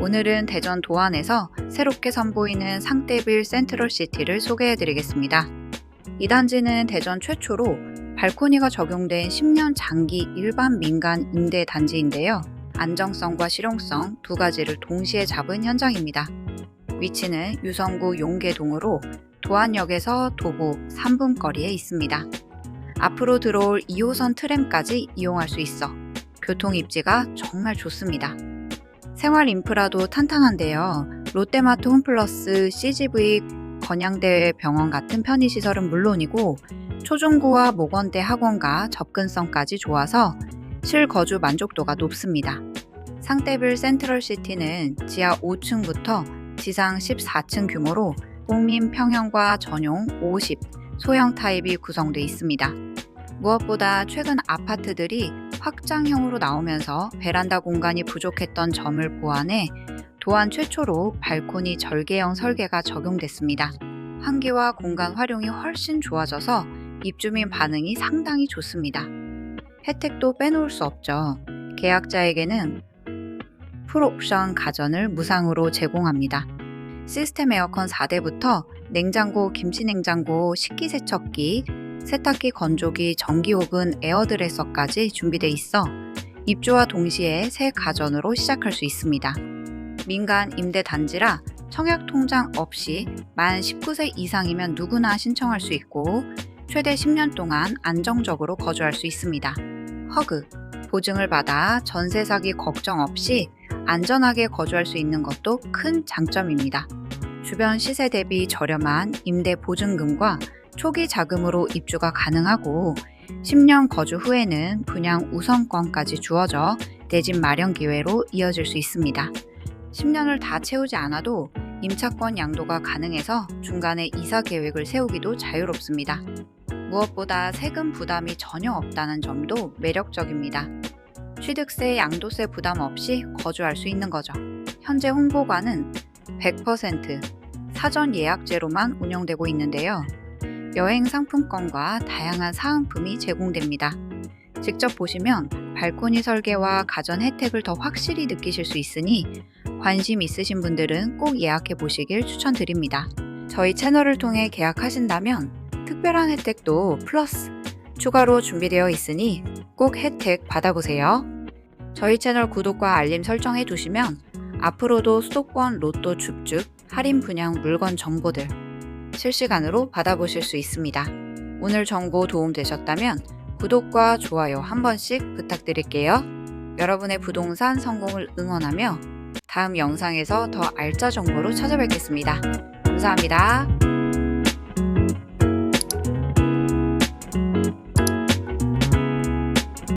오늘은 대전 도안에서 새롭게 선보이는 상대빌 센트럴시티를 소개해드리겠습니다. 이 단지는 대전 최초로 발코니가 적용된 10년 장기 일반 민간 임대 단지인데요. 안정성과 실용성 두 가지를 동시에 잡은 현장입니다. 위치는 유성구 용계동으로 도안역에서 도보 3분 거리에 있습니다. 앞으로 들어올 2호선 트램까지 이용할 수 있어 교통 입지가 정말 좋습니다. 생활 인프라도 탄탄한데요. 롯데마트 홈플러스, CGV, 건양대 병원 같은 편의시설은 물론이고 초중고와 모건대 학원과 접근성까지 좋아서 실거주 만족도가 높습니다. 상대빌 센트럴시티는 지하 5층부터 지상 14층 규모로 국민 평형과 전용 50 소형 타입이 구성되어 있습니다. 무엇보다 최근 아파트들이 확장형으로 나오면서 베란다 공간이 부족했던 점을 보완해 도안 최초로 발코니 절개형 설계가 적용됐습니다. 환기와 공간 활용이 훨씬 좋아져서 입주민 반응이 상당히 좋습니다. 혜택도 빼놓을 수 없죠. 계약자에게는 풀옵션 가전을 무상으로 제공합니다. 시스템 에어컨 4대부터 냉장고, 김치냉장고, 식기세척기, 세탁기, 건조기, 전기오븐, 에어드레서까지 준비돼 있어 입주와 동시에 새 가전으로 시작할 수 있습니다. 민간 임대 단지라 청약 통장 없이 만 19세 이상이면 누구나 신청할 수 있고 최대 10년 동안 안정적으로 거주할 수 있습니다. 허그, 보증을 받아 전세 사기 걱정 없이 안전하게 거주할 수 있는 것도 큰 장점입니다. 주변 시세 대비 저렴한 임대 보증금과 초기 자금으로 입주가 가능하고 10년 거주 후에는 분양 우선권까지 주어져 내 집 마련 기회로 이어질 수 있습니다. 10년을 다 채우지 않아도 임차권 양도가 가능해서 중간에 이사 계획을 세우기도 자유롭습니다. 무엇보다 세금 부담이 전혀 없다는 점도 매력적입니다. 취득세, 양도세 부담 없이 거주할 수 있는 거죠. 현재 홍보관은 100% 사전 예약제로만 운영되고 있는데요. 여행 상품권과 다양한 사은품이 제공됩니다. 직접 보시면 발코니 설계와 가전 혜택을 더 확실히 느끼실 수 있으니 관심 있으신 분들은 꼭 예약해 보시길 추천드립니다. 저희 채널을 통해 계약하신다면 특별한 혜택도 플러스 추가로 준비되어 있으니 꼭 혜택 받아보세요. 저희 채널 구독과 알림 설정해 두시면 앞으로도 수도권 로또 줍줍 할인 분양 물건 정보들 실시간으로 받아보실 수 있습니다. 오늘 정보 도움되셨다면 구독과 좋아요 한 번씩 부탁드릴게요. 여러분의 부동산 성공을 응원하며 다음 영상에서 더 알짜 정보로 찾아뵙겠습니다. 감사합니다.